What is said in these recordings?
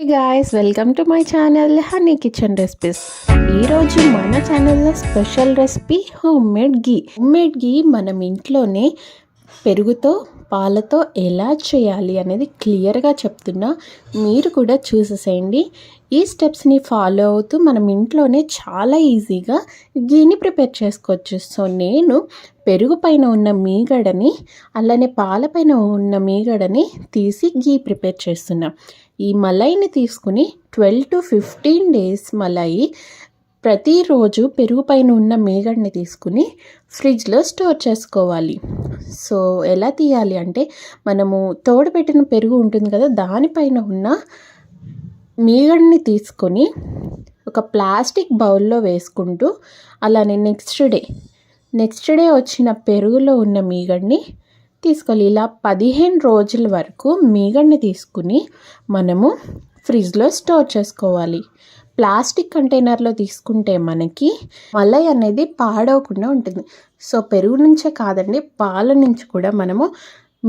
Guys welcome to my channel honey kitchen recipes ఈరోజు మన ఛానల్లో special recipe homemade ghee homemade ghee మనం ఇంట్లోనే పెరుగుతో పాలతో ఎలా చేయాలి అనేది క్లియర్గా చెప్తున్నా మీరు కూడా చూసేసేయండి. ఈ స్టెప్స్ని ఫాలో అవుతూ మనం ఇంట్లోనే చాలా ఈజీగా గీని ప్రిపేర్ చేసుకోవచ్చు. సో నేను పెరుగు పైన ఉన్న మీగడని అలానే పాలపైన ఉన్న మీగడని తీసి గీ ప్రిపేర్ చేస్తున్నా. ఈ మలైని తీసుకుని twelve to fifteen days malai ప్రతిరోజు పెరుగు పైన ఉన్న మీగడని తీసుకుని ఫ్రిడ్జ్లో స్టోర్ చేసుకోవాలి. సో ఎలా తీయాలి అంటే మనము తోడబెట్టిన పెరుగు ఉంటుంది కదా దానిపైన ఉన్న మీగడిని తీసుకొని ఒక ప్లాస్టిక్ బౌల్లో వేసుకుంటూ అలానే నెక్స్ట్ డే నెక్స్ట్ డే వచ్చిన పెరుగులో ఉన్న మీగడిని తీసుకోవాలి. ఇలా పదిహేను రోజుల వరకు మీగడిని తీసుకుని మనము ఫ్రిడ్జ్లో స్టోర్ చేసుకోవాలి. ప్లాస్టిక్ కంటైనర్లో తీసుకుంటే మనకి మలై అనేది పాడవకుండా ఉంటుంది. సో పెరుగు నుంచే కాదండి పాల నుంచి కూడా మనము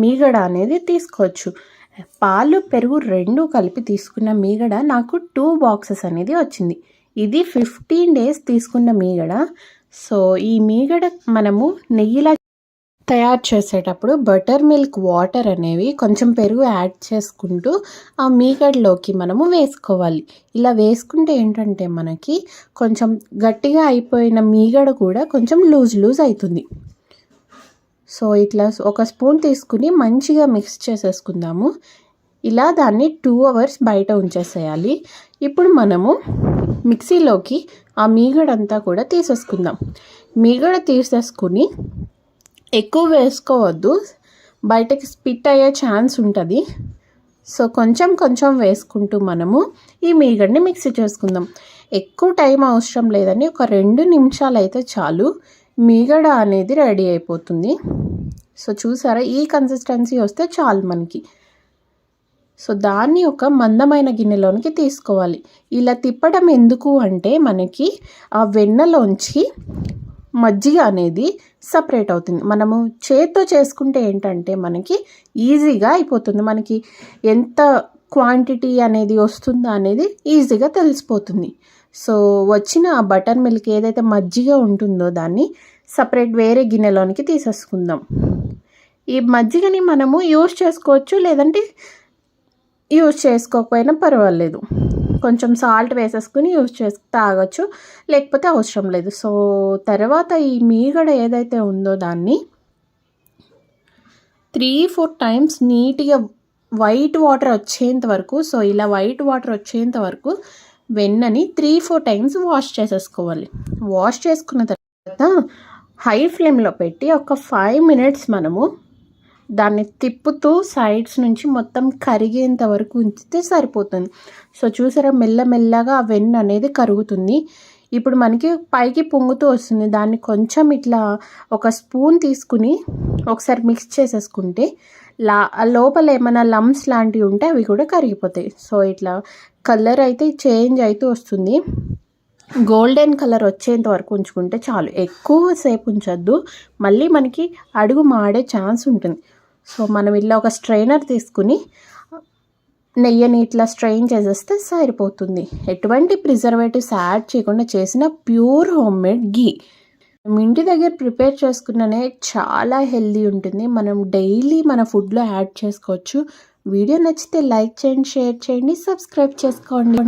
మీగడ అనేది తీసుకోవచ్చు. పాలు పెరుగు రెండు కలిపి తీసుకున్న మీగడ నాకు టూ బాక్సెస్ అనేది వచ్చింది. ఇది ఫిఫ్టీన్ డేస్ తీసుకున్న మీగడ. సో ఈ మీగడ మనము నెయ్యిలా తయారు చేసేటప్పుడు బటర్ మిల్క్ వాటర్ అనేవి కొంచెం పెరుగు యాడ్ చేసుకుంటూ ఆ మీగడలోకి మనము వేసుకోవాలి. ఇలా వేసుకుంటే ఏంటంటే మనకి కొంచెం గట్టిగా అయిపోయిన మీగడ కూడా కొంచెం లూజ్ లూజ్ అవుతుంది. సో ఇట్లా ఒక స్పూన్ తీసుకుని మంచిగా మిక్స్ చేసేసుకుందాము. ఇలా దాన్ని టూ అవర్స్ బయట ఉంచేసేయాలి. ఇప్పుడు మనము మిక్సీలోకి ఆ మీగడంతా కూడా తీసేసుకుందాం. మీగడ తీసేసుకుని ఎక్కువ వేసుకోవద్దు. బయటకి స్పిట్ అయ్యే ఛాన్స్ ఉంటుంది. సో కొంచెం కొంచెం వేసుకుంటూ మనము ఈ మీగడ్ని మిక్సీ చేసుకుందాం. ఎక్కువ టైం అవసరం లేదని ఒక రెండు నిమిషాలు అయితే చాలు. మీగడ అనేది రెడీ అయిపోతుంది. సో చూసారా? ఈ కన్సిస్టెన్సీ వస్తే చాలు మనకి. సో దాన్ని ఒక మందమైన గిన్నెలోనికి తీసుకోవాలి. ఇలా తిప్పడం ఎందుకు అంటే మనకి ఆ వెన్నలోంచి మజ్జిగ అనేది సపరేట్ అవుతుంది. మనము చేత్తో చేసుకుంటే ఏంటంటే మనకి ఈజీగా అయిపోతుంది. మనకి ఎంత క్వాంటిటీ అనేది వస్తుందా అనేది ఈజీగా తెలిసిపోతుంది. సో వచ్చిన ఆ బటర్ మిల్క్ ఏదైతే మజ్జిగ ఉంటుందో దాన్ని సపరేట్ వేరే గిన్నెలోనికి తీసేసుకుందాం. ఈ మజ్జిగని మనము యూజ్ చేసుకోవచ్చు లేదంటే యూజ్ చేసుకోకపోయినా పర్వాలేదు. కొంచెం సాల్ట్ వేసేసుకుని యూజ్ చేసి తాగొచ్చు లేకపోతే అవసరం లేదు. సో తర్వాత ఈ మీగడ ఏదైతే ఉందో దాన్ని త్రీ ఫోర్ టైమ్స్ నీట్గా వైట్ వాటర్ వచ్చేంత వరకు సో ఇలా వైట్ వాటర్ వచ్చేంత వరకు వెన్నని త్రీ ఫోర్ టైమ్స్ వాష్ చేసేసుకోవాలి. వాష్ చేసుకున్న తర్వాత హై ఫ్లేమ్లో పెట్టి ఒక ఫైవ్ మినిట్స్ మనము దాన్ని తిప్పుతూ సైడ్స్ నుంచి మొత్తం కరిగేంత వరకు ఉంచితే సరిపోతుంది. సో చూసారా? మెల్లమెల్లగా ఆ వెన్న అనేది కరుగుతుంది. ఇప్పుడు మనకి పైకి పొంగుతూ వస్తుంది. దాన్ని కొంచెం ఇట్లా ఒక స్పూన్ తీసుకుని ఒకసారి మిక్స్ చేసేసుకుంటే లా లోపల ఏమైనా లమ్స్ లాంటివి ఉంటే అవి కూడా కరిగిపోతాయి. సో ఇట్లా కలర్ అయితే చేంజ్ అవుతూ వస్తుంది. గోల్డెన్ కలర్ వచ్చేంత వరకు ఉంచుకుంటే చాలు. ఎక్కువ సేపు ఉంచొద్దు. మళ్ళీ మనకి అడుగు మాడే ఛాన్స్ ఉంటుంది. సో మనం ఇలా ఒక స్ట్రైనర్ తీసుకుని నెయ్యిని ఇట్లా స్ట్రెయిన్ చేసేస్తే సరిపోతుంది. ఎటువంటి ప్రిజర్వేటివ్స్ యాడ్ చేయకుండా చేసిన ప్యూర్ హోమ్ మేడ్ గీ ఇంటి దగ్గర ప్రిపేర్ చేసుకున్ననే చాలా హెల్దీ ఉంటుంది. మనం డైలీ మన ఫుడ్లో యాడ్ చేసుకోవచ్చు. వీడియో నచ్చితే లైక్ చేయండి షేర్ చేయండి సబ్స్క్రైబ్ చేసుకోండి.